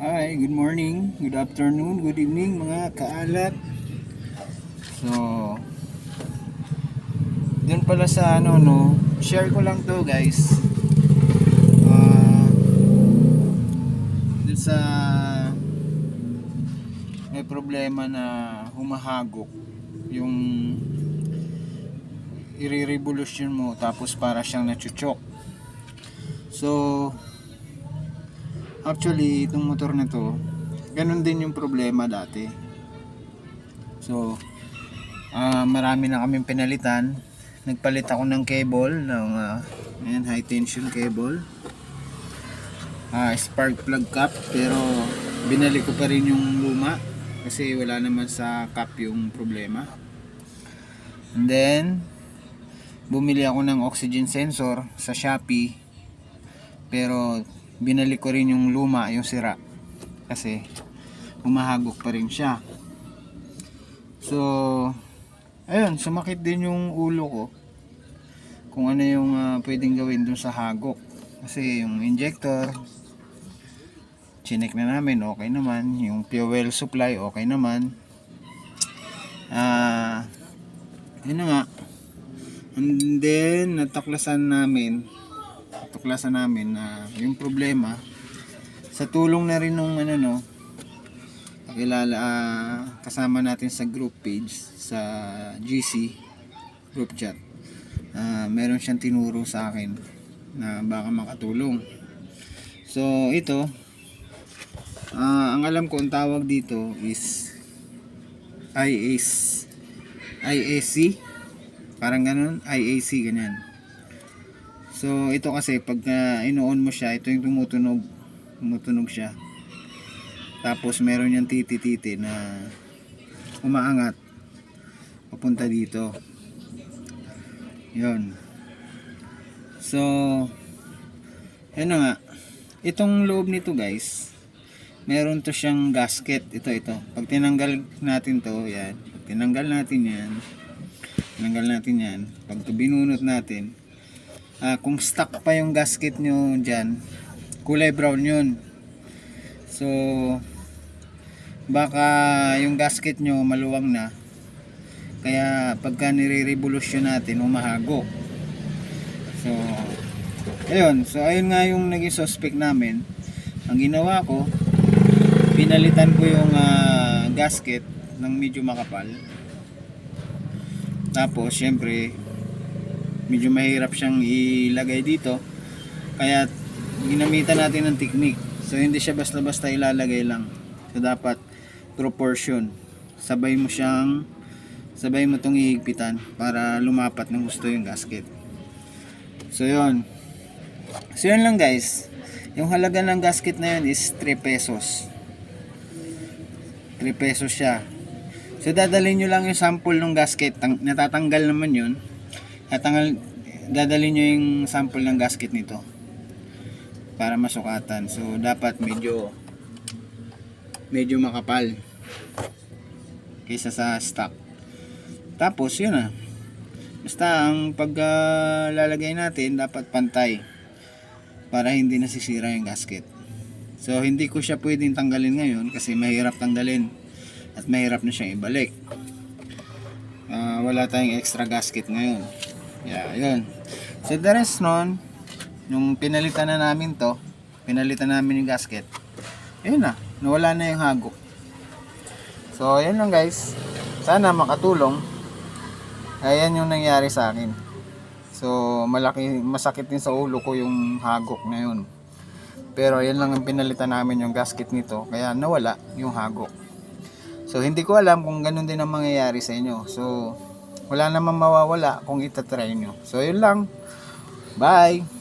Hi, good morning, good afternoon, good evening mga kaalat. So, dun pala sa ano no, share ko lang to guys. Ah, dun sa may problema na humahagok yung i-revolution mo tapos para siyang nachuchok. So, Actually, itong motor na to, ganun din yung problema dati. So, ah marami na kaming pinalitan. Nagpalit ako ng cable, ng ah, ayan, high tension cable. Ah, spark plug cap, pero binalik ko pa rin yung luma kasi wala naman sa cap yung problema. And then, bumili ako ng oxygen sensor sa Shopee. Pero binalik ko rin yung luma, yung sira. Kasi humahagok pa rin siya. So, ayun, sumakit din yung ulo ko. Kung ano yung ah, pwedeng gawin dun sa hagok. Kasi yung injector, chinek na namin, okay naman. Yung fuel supply, okay naman. Ah, yun na nga. And then, nataklasan namin, tuklasan namin na yung problema sa tulong na rin nung ano no kakilala ah, kasama natin sa group page sa GC group chat Ah, meron siyang tinuro sa akin na baka makatulong. So ito ah, ang alam ko ang tawag dito is IAC IAC parang ganun? IAC ganyan So ito kasi pag uh, ino-on mo siya, ito yung tumutunog, tumutunog siya. Tapos meron yung titi-titi na umaangat papunta dito. 'Yon. So na nga. Itong loob nito guys, meron to siyang gasket. Ito, ito. Pag tinanggal natin to, yan. Tinanggal natin yan, tinanggal natin yan. Pag binunot natin, Ah, kung stuck pa yung gasket nyo dyan, kulay brown yun. So, baka yung gasket nyo maluwang na. Kaya pagka nire-revolution natin, umahago. So, ayun. So, ayun nga yung naging suspect namin. Ang ginawa ko, pinalitan ko yung ah, gasket ng medyo makapal. Tapos, syempre, medyo mahirap siyang ilagay dito. Kaya ginamitan natin ng technique. So hindi siya basta-basta ilalagay lang. So dapat proportion. Sabay mo siyang sabay mo itong ihigpitan para lumapat ng gusto yung gasket. So yun. So yun lang guys. Yung halaga ng gasket na yun is 3 pesos. 3 pesos siya. So dadalhin nyo lang yung sample ng gasket. Tang- natatanggal naman yun Tatanggal, dadalhin nyo yung sample ng gasket nito para masukatan. So, dapat medyo medyo makapal kaysa sa stock. Tapos, yun na. Basta, ang paglalagay natin, dapat pantay para hindi nasisira yung gasket. So, hindi ko siya pwedeng tanggalin ngayon kasi mahirap tanggalin at mahirap na siyang ibalik. Ah, wala tayong extra gasket ngayon. Yeah, yun. So the rest nun, yung pinalitan na namin to, pinalitan namin yung gasket, yun na, nawala na yung hagok. So, yun lang guys. Sana makatulong. Ayan yung nangyari sa akin. So, malaki, masakit din sa ulo ko yung hagok na yun. Pero, yan lang ang pinalitan namin yung gasket nito. Kaya, nawala yung hagok. So, hindi ko alam kung ganun din ang mangyayari sa inyo. So, wala namang mawawala kung itatry nyo. So, yun lang. Bye!